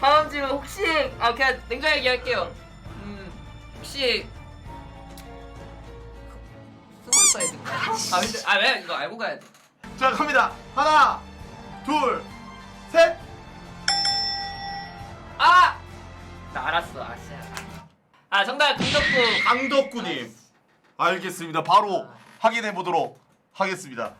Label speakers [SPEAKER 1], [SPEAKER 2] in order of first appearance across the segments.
[SPEAKER 1] 다음 질문 혹시 아 그냥 냉정하게 얘기할게요. 음 혹시 스몰 사이즈? 아 근데 아왜 이거 알고 가야 돼?
[SPEAKER 2] 자 갑니다. 하나, 둘, 셋.
[SPEAKER 1] 아! 나 알았어, 알았어. 아 정답 김덕구.
[SPEAKER 2] 강덕구님. 알겠습니다. 바로 확인해 보도록 하겠습니다.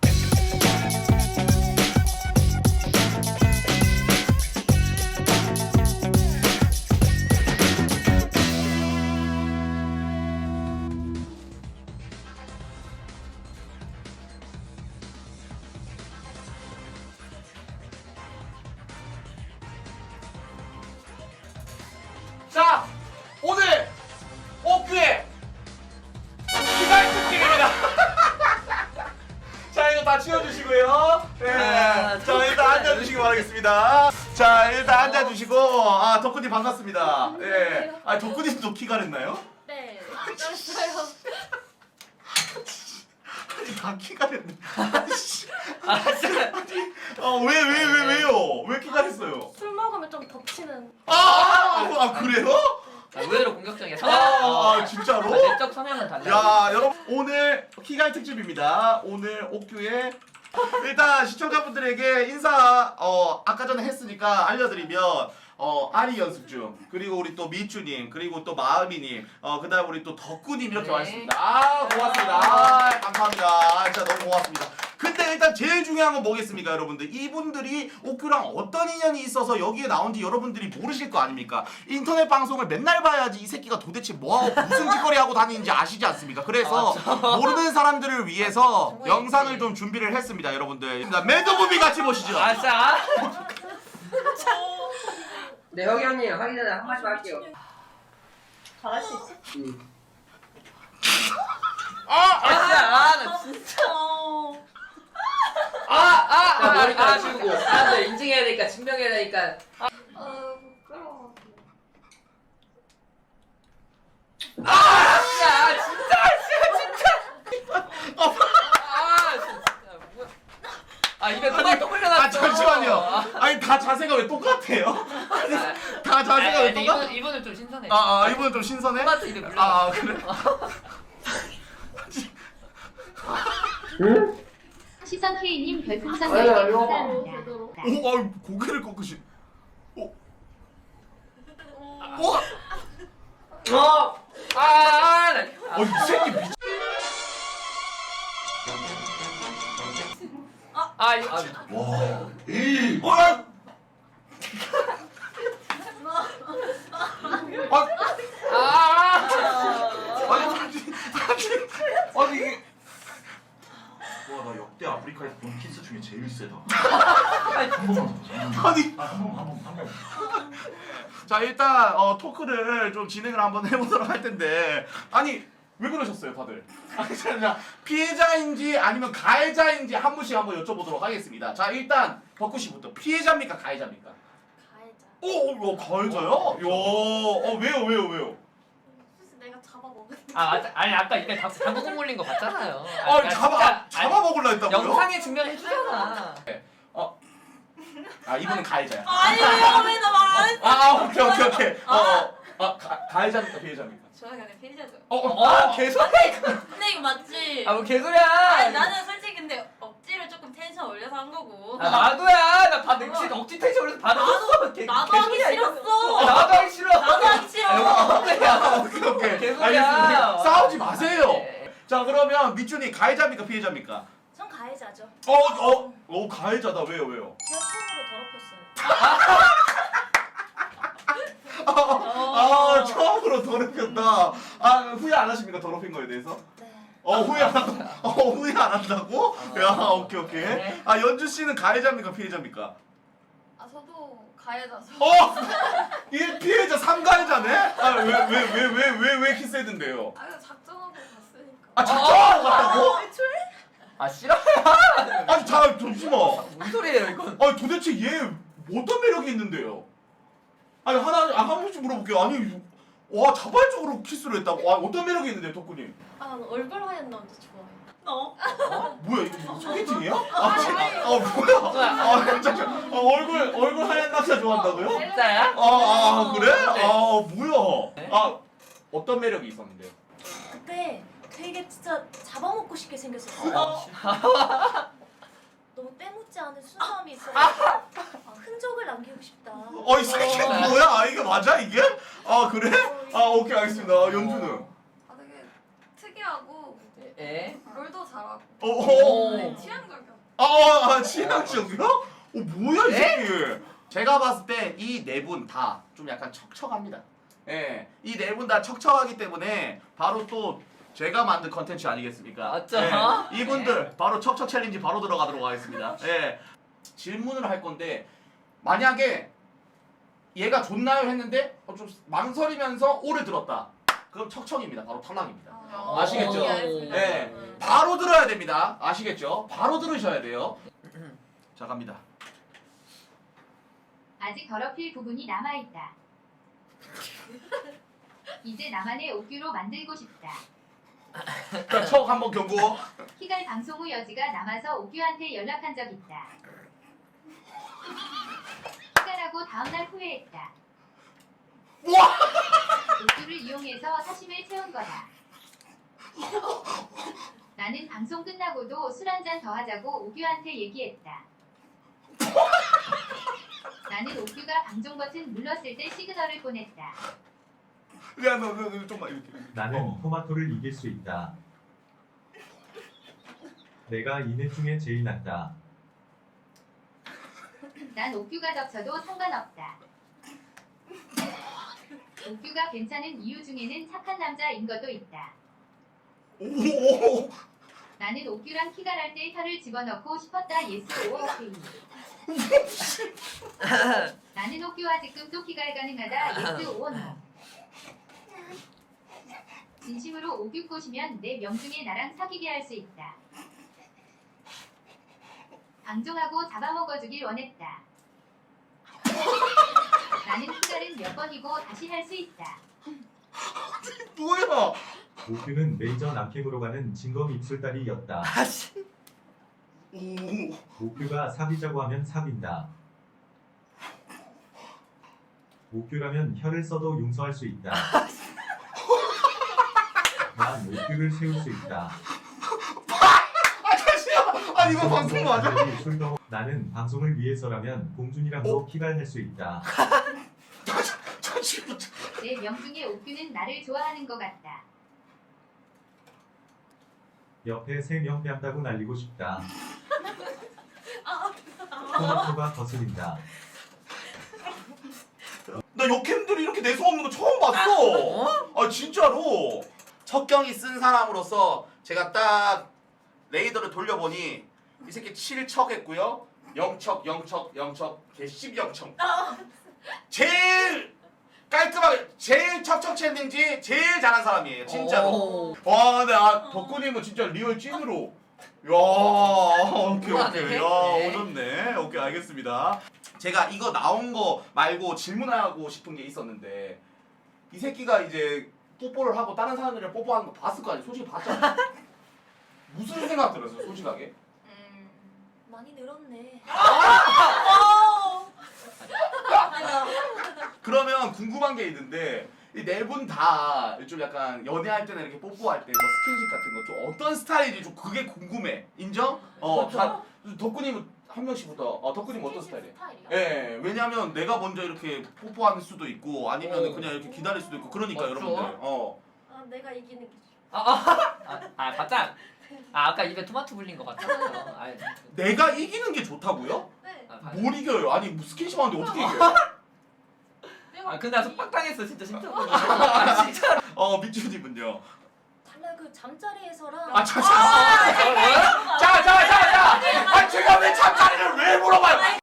[SPEAKER 2] 치워주시고요. 네.
[SPEAKER 1] 아,
[SPEAKER 2] 자, 일단 앉아주시기 바라겠습니다. 자, 일단 앉아주시고, 아, 덕분님 반갑습니다. 예. 아, 덕분님도 키가 랬나요?
[SPEAKER 3] 네, 떴어요.
[SPEAKER 2] 아니, 다 키가 랬네. 아이씨.
[SPEAKER 1] 알았어.
[SPEAKER 2] 아, 왜, 왜, 왜, 왜요? 왜 키가 랬어요?
[SPEAKER 3] 술 먹으면 좀 덮치는.
[SPEAKER 2] 아, 아, 아, 그래요?
[SPEAKER 1] 아, 의외로 공격적이야.
[SPEAKER 2] 아. 아, 진짜로?
[SPEAKER 1] 내적 성향은 달라.
[SPEAKER 2] 야 여러분 오늘 키갈 특집입니다. 오늘 옥규의 일단 시청자분들에게 인사 어 아까 전에 했으니까 알려드리면 어 아리 연습 중 그리고 우리 또 미쭈님 그리고 또 마음이님 어 그다음 우리 또 덕구님 이렇게
[SPEAKER 1] 네.
[SPEAKER 2] 왔습니다. 아 고맙습니다. 아, 감사합니다. 아, 진짜 너무 고맙습니다. 근데 일단 제일 중요한 건 뭐겠습니까 여러분들 이분들이 옥규랑 어떤 인연이 있어서 여기에 나온지 여러분들이 모르실 거 아닙니까 인터넷 방송을 맨날 봐야지 이 새끼가 도대체 뭐하고 무슨 짓거리 하고 다니는지 아시지 않습니까 그래서 모르는 사람들을 위해서
[SPEAKER 1] 정말
[SPEAKER 2] 영상을. 좀 준비를 했습니다 여러분들 매드무비 같이 보시죠
[SPEAKER 1] 아싸.
[SPEAKER 4] 네, 형님 하기 전에 한 말씀 할게요.
[SPEAKER 3] 잘할 수 있어.
[SPEAKER 1] 아, 아싸. 나 진짜.
[SPEAKER 3] 어.
[SPEAKER 1] 아, 아,
[SPEAKER 4] 자,
[SPEAKER 1] 아,
[SPEAKER 4] 머리카락
[SPEAKER 1] 아,
[SPEAKER 4] 치우고 사람들 인증해야 되니까 증명해야 되니까
[SPEAKER 3] 어, 부끄러워.
[SPEAKER 1] 아, 진짜, 진짜, 진짜. 아, 진짜 뭐야? 아 입에 누가 또 흘려놨어.
[SPEAKER 2] 아 잠시만요 아니 다 자세가 왜 똑같아요? 아니 다 자세가 왜 똑같아?
[SPEAKER 1] 이분 이분은 좀 신선해.
[SPEAKER 2] 아, 아 이분은 좀 신선해?
[SPEAKER 1] 토마토 입에 물려.
[SPEAKER 2] 아, 아 그래?
[SPEAKER 5] 시선 K님 별풍선
[SPEAKER 4] 아유,
[SPEAKER 5] 10개
[SPEAKER 4] 아유.
[SPEAKER 5] 감사합니다.
[SPEAKER 3] 제대로.
[SPEAKER 2] 오, 아 고개를 꺾으시. 오, 오,
[SPEAKER 4] 어!
[SPEAKER 1] 아, 아, 나.
[SPEAKER 2] 어, 이 새끼 미친.
[SPEAKER 1] 아, 이거. 아,
[SPEAKER 2] 와, 이, 어, 아, 아,
[SPEAKER 1] 아,
[SPEAKER 2] 아니, 아니, 아니, 아니 이게. 역대 아프리카에서 본 키스 중에 제일 세다. 한 번만 더. 아니. 자 일단 어, 토크를 좀 진행을 한번 해보도록 할 텐데 아니 왜 그러셨어요 다들? 아니 자 피해자인지 아니면 가해자인지 한 분씩 한번 여쭤보도록 하겠습니다. 자 일단 덕구 씨부터 피해자입니까 가해자입니까?
[SPEAKER 3] 가해자.
[SPEAKER 2] 오, 오 가해자요? 요, 어 왜요 왜요 왜요?
[SPEAKER 3] 아,
[SPEAKER 1] 맞아. 아니 아까 입에 당- 당구공 물린 거 봤잖아요. 아나
[SPEAKER 2] 잡아
[SPEAKER 1] 진짜-
[SPEAKER 2] 아, 잡아 먹으려 했다고요?
[SPEAKER 1] 영상에 증명해 주잖아.
[SPEAKER 2] 아 이분은 가해자야.
[SPEAKER 3] 아니에요, 왜 나 말 안 했어?
[SPEAKER 2] 아, 아 오케이 오케이 오케이. 어, 어, 아 가, 가해자입니까 피해자입니까?
[SPEAKER 3] 저는 그냥 피해자죠.
[SPEAKER 2] 어, 어,
[SPEAKER 1] 어,
[SPEAKER 2] 아,
[SPEAKER 1] 개소리.
[SPEAKER 3] 근데 이거 맞지?
[SPEAKER 1] 아, 뭐 개소리야.
[SPEAKER 3] 아니 나는 솔직히 근데 텐션 올려서 한 거고.
[SPEAKER 1] 아, 나도야. 나반 넥시 억지 텐션 올려서 받아줬어. 개-
[SPEAKER 3] 나도 하기
[SPEAKER 1] 개소리야, 이거.
[SPEAKER 3] 싫었어.
[SPEAKER 1] 어, 나도 하기 싫어.
[SPEAKER 3] 나도 하기 싫어.
[SPEAKER 1] 아,
[SPEAKER 2] 오케이 오케이.
[SPEAKER 1] 개소리야.
[SPEAKER 2] 알겠습니다. 싸우지 마세요.
[SPEAKER 1] 네.
[SPEAKER 2] 자 그러면 밑준이 가해자입니까 피해자입니까?
[SPEAKER 3] 전 가해자죠.
[SPEAKER 2] 어, 어, 어 가해자다 왜요 왜요?
[SPEAKER 3] 제가 처음으로 더럽혔어요.
[SPEAKER 2] 아 처음으로 더럽혔다. 아 후회 안 하십니까 더럽힌 거에 대해서?
[SPEAKER 3] 네.
[SPEAKER 2] 어 후회 안 한다. 어 후회 안 한다고? 야 오케이 오케이.
[SPEAKER 1] 네.
[SPEAKER 2] 아 연주 씨는 가해자입니까 피해자입니까?
[SPEAKER 3] 아 저도 가해자죠.
[SPEAKER 2] 어, 이 피해자 3 가해자네? 아 왜 왜 왜 왜 왜 왜 키스했는데요?
[SPEAKER 3] 아 이거 작정하고 갔으니까.
[SPEAKER 2] 아 작정하고 갔다고?
[SPEAKER 3] 애초에?
[SPEAKER 1] 아 싫어요.
[SPEAKER 2] 아니 자 잠시만.
[SPEAKER 1] 무슨 소리예요 이건?
[SPEAKER 2] 아니 도대체 얘 어떤 매력이 있는데요? 아니 하나 아, 한 번씩 물어볼게요. 아니 와 자발적으로 키스를 했다고? 아 어떤 매력이 있는데요, 덕구님?
[SPEAKER 3] 아 얼굴 하얀 남자 좋아해. 너?
[SPEAKER 2] 뭐야 이거 뭐 소개팅이야? 아, 지- 아 뭐야? 아 깜짝이야. 아, 얼굴 얼굴 하얀 남자 좋아한다고요?
[SPEAKER 1] 진짜야?
[SPEAKER 2] 아, 아 그래?
[SPEAKER 1] 네.
[SPEAKER 2] 아 뭐야? 아 어떤 매력이 있었는데요?
[SPEAKER 6] 그때 되게 진짜 잡아먹고 싶게 생겼었어. 너무 때묻지 않은 순수함이 있어. 아, 흔적을 남기고 싶다.
[SPEAKER 2] 어 이 새끼 뭐야? 아 이게 맞아 이게? 아 그래? 아 오케이 알겠습니다. 아, 연주는?
[SPEAKER 3] 아 되게 특이하고
[SPEAKER 1] 에?
[SPEAKER 3] 롤도 잘하고
[SPEAKER 2] 어, 어.
[SPEAKER 3] 네, 취향적이야.
[SPEAKER 2] 아, 아, 아 취향적이요? 어 뭐야 이
[SPEAKER 1] 네?
[SPEAKER 2] 새끼? 제가 봤을 때 이 네 분 다 좀 약간 척척합니다. 예, 이 네 분 다 척척하기 때문에 바로 또 제가 만든 컨텐츠 아니겠습니까?
[SPEAKER 1] 맞죠?
[SPEAKER 2] 예, 이분들 바로 척척 챌린지 바로 들어가도록 하겠습니다. 예, 질문을 할 건데 만약에 얘가 좋나요 했는데 어, 좀 망설이면서 오를 들었다. 그럼 척척입니다. 바로 탈락입니다.
[SPEAKER 3] 어,
[SPEAKER 2] 아시겠죠?
[SPEAKER 3] 알겠습니다.
[SPEAKER 2] 예,
[SPEAKER 3] 음.
[SPEAKER 2] 바로 들어야 됩니다. 아시겠죠? 바로 들으셔야 돼요. 자 갑니다.
[SPEAKER 5] 아직 더럽힐 부분이 남아있다. 이제 나만의 옥규로 만들고 싶다.
[SPEAKER 2] 자, 척 한번 경고.
[SPEAKER 5] 키갈 방송 후 여지가 남아서 옥규한테 연락한 적 있다. 키갈하고 다음날 후회했다.
[SPEAKER 2] 와!
[SPEAKER 5] 옥규를 이용해서 사심을 채운 거다. 나는 방송 끝나고도 술 한 잔 더 하자고 옥규한테 얘기했다. 나는 옥규가 방종 버튼 눌렀을 때 시그널을 보냈다.
[SPEAKER 2] 야, 너, 너, 너 좀만 이렇게.
[SPEAKER 7] 나는
[SPEAKER 2] 어.
[SPEAKER 7] 토마토를 이길 수 있다. 내가 이넷 중에 제일 낫다.
[SPEAKER 5] 난 옥규가 덮쳐도 상관없다. 옥규가 괜찮은 이유 중에는 착한 남자인 것도 있다.
[SPEAKER 2] 오, 오,
[SPEAKER 5] 나는 옥규랑 키갈할 때 혀를 집어넣고 싶었다. 예스 오 오케이. 나는 옥규와 지금도 키갈 가능하다. 예스 오 노. 진심으로 옥규 꼬시면 내 명중에 나랑 사귀게 할 수 있다. 방종하고 잡아먹어주길 원했다. 나는 키갈은 몇 번이고 다시 할 수 있다.
[SPEAKER 2] 뭐야?
[SPEAKER 7] 오규는 레이저 남캠으로 가는 진검 입술다리였다.
[SPEAKER 1] 아씨.
[SPEAKER 2] 오,
[SPEAKER 7] 오규가 사귀자고 하면 사귄다. 오규라면 혀를 써도 용서할 수 있다. 난 오규를 세울 수 있다.
[SPEAKER 2] 아. 아, 이거 방송 맞아?
[SPEAKER 7] 술도 나는 방송을 위해서라면 봉준이랑도 키갈할 수 있다.
[SPEAKER 5] 내 명중에 옥규는 나를 좋아하는 것 같다.
[SPEAKER 7] 옆에 세명 뺨따고 날리고 싶다. 토마토가 거슬린다.
[SPEAKER 2] 나 역캠들이 이렇게 내성 없는 거 처음 봤어. 아, 진짜로. 척경이 쓴 사람으로서 제가 딱 레이더를 돌려보니 이 새끼 7척 했고요. 0척, 0척, 0척, 개 10영척. 제일 깔끔하게 제일 척척 챌린지 제일 잘한 사람이에요. 진짜로.
[SPEAKER 1] 오.
[SPEAKER 2] 와, 근데 아, 덕구님은 진짜 리얼 찐으로. 야, 오케이, 오케이. 야,
[SPEAKER 1] 네.
[SPEAKER 2] 오셨네. 오케이, 알겠습니다. 제가 이거 나온 거 말고 질문하고 싶은 게 있었는데, 이 새끼가 이제 뽀뽀를 하고 다른 사람들이랑 뽀뽀하는 거 봤을 거 아니에요? 솔직히 봤잖아. 무슨 생각 들었어요, 솔직하게?
[SPEAKER 3] 음.
[SPEAKER 6] 많이 늘었네.
[SPEAKER 2] 그러면 궁금한 게 있는데, 이 네 분 다 좀 약간 연애할 때나 이렇게 뽀뽀할 때 뭐 스킨십 같은 거 좀 어떤 스타일인지 좀 그게 궁금해. 인정? 어, 다, 덕구님은 한 명씩부터. 어, 덕구님 어떤 스타일이에요? 예, 왜냐면 내가 먼저 이렇게 뽀뽀할 수도 있고 아니면
[SPEAKER 1] 오.
[SPEAKER 2] 그냥 이렇게 기다릴 수도 있고 그러니까
[SPEAKER 1] 맞죠?
[SPEAKER 2] 여러분들. 어.
[SPEAKER 6] 아, 내가 이기는 게 좋아.
[SPEAKER 1] 아, 아, 아, 아, 바짝. 아, 아까 입에 토마토 불린 거 같았어요. 아,
[SPEAKER 2] 내가 이기는 게 좋다고요?
[SPEAKER 3] 네.
[SPEAKER 1] 아, 바-
[SPEAKER 2] 뭘 이겨요? 아니 뭐 스킨십 하는데 어떻게 이겨요?
[SPEAKER 1] 아, 근데 나 속박당했어, 진짜 심적으로. 아, 진짜.
[SPEAKER 2] 어, 민준님은요?
[SPEAKER 6] 달라 그 잠자리에서랑
[SPEAKER 2] 아, 자, 자, 자, 자, 자, 자, 자, 아, 제가 왜 잠자리를 왜 물어봐요?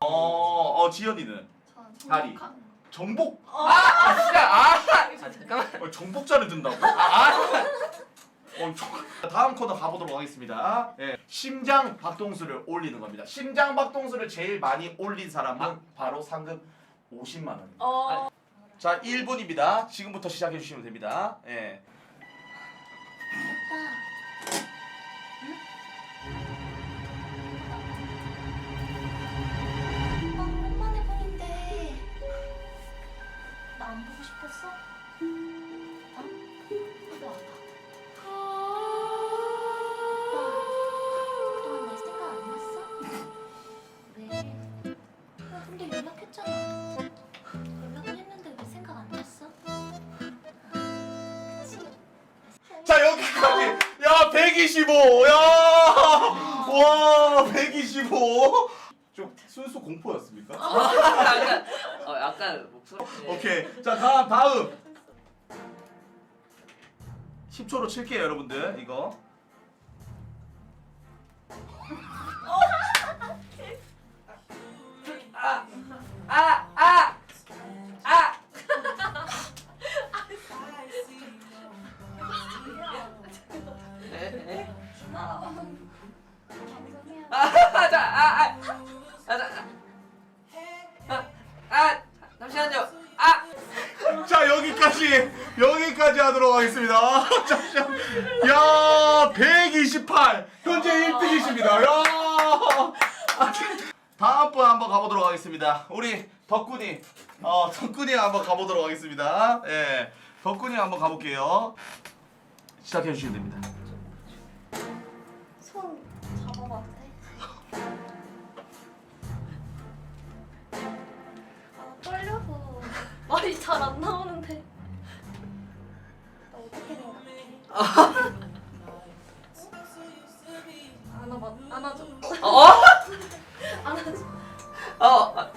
[SPEAKER 2] 어, 어, 지연이는
[SPEAKER 3] 전
[SPEAKER 2] 다리.
[SPEAKER 3] 정복,
[SPEAKER 1] 아, 진짜. 아, 아 잠깐만.
[SPEAKER 2] 어, 정복자를 든다고? 아, 어, 저- 다음 코너 가보도록 하겠습니다. 예. 심장 박동수를 올리는 겁니다. 심장 박동수를 제일 많이 올린 사람은 바로 상금 50만 원.
[SPEAKER 3] 어.
[SPEAKER 2] 자, 1분입니다. 지금부터 시작해 주시면 됩니다. 예. 125. 야! 와, 125. 좀 순수 공포였습니까?
[SPEAKER 4] 약간 어 약간 목소리.
[SPEAKER 2] 오케이. 자, 다음 다음. 10초로 칠게요, 여러분들. 이거.
[SPEAKER 4] 아 아. 아. 아, 자, 아, 아, 아, 자, 아, 아, 잠시만요. 아,
[SPEAKER 2] 자, 여기까지. 여기까지 하도록 하겠습니다. 잠시만. 야, 128. 현재 1등이십니다. 야! 다음 분 한번 가보도록 하겠습니다. 우리 덕분이 어, 덕분이 한번 가보도록 하겠습니다. 예. 덕분이 한번 가볼게요. 시작해 주시면 됩니다.
[SPEAKER 6] 손 잡아봐도 돼? 아 떨려서 말이 잘 안 나오는데. 나 어떻게 생각해? 안아봐 안아줘.
[SPEAKER 4] 어,
[SPEAKER 6] 안아줘.
[SPEAKER 4] 어,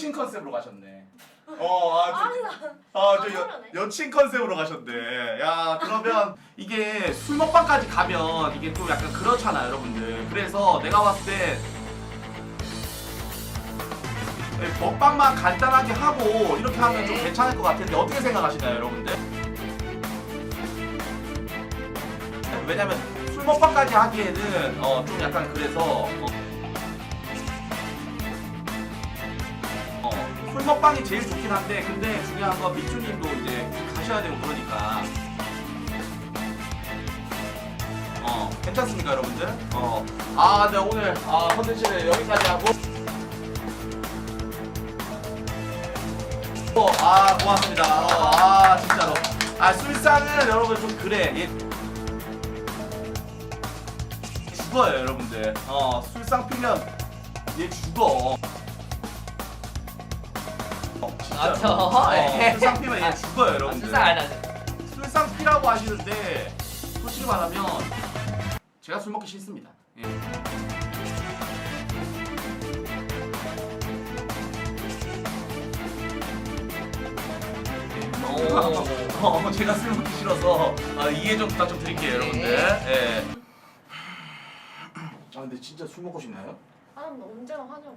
[SPEAKER 2] 여친 컨셉으로 가셨네. 어, 아, 좀, 아, 저 여,
[SPEAKER 6] 그러네.
[SPEAKER 2] 여친 컨셉으로 가셨네. 야, 그러면 이게 술 먹방까지 가면 이게 또 약간 그렇잖아요, 여러분들. 그래서 내가 봤을 때 네, 먹방만 간단하게 하고 이렇게 하면 좀 괜찮을 것 같은데 어떻게 생각하시나요, 여러분들? 네, 왜냐면 술 먹방까지 하기에는 어, 좀 약간 그래서 어, 어, 술 먹방이 제일 좋긴 한데 근데 중요한 건 민주님도 이제 가셔야 되고 그러니까. 어 괜찮습니까 여러분들? 어아 네 오늘 아 컨텐츠를 여기까지 하고. 어, 아 고맙습니다. 어, 아 진짜로. 아 술상은 여러분 좀 그래. 얘 죽어요 여러분들. 어 술상 피면 얘 죽어 어.
[SPEAKER 4] 아, 저?
[SPEAKER 2] 어,
[SPEAKER 4] 예.
[SPEAKER 2] 술상 피면 얘 죽어요
[SPEAKER 4] 아,
[SPEAKER 2] 여러분들
[SPEAKER 4] 진짜 안 하죠.
[SPEAKER 2] 술상 피라고 하시는데 솔직히 말하면 제가 술 먹기 싫습니다 예. 어, 어, 제가 술 먹기 싫어서 아, 이해 좀 부탁 좀 드릴게요 여러분들 예. 아 근데 진짜 술 먹고 싶나요?
[SPEAKER 6] 아, 나 언제나 환영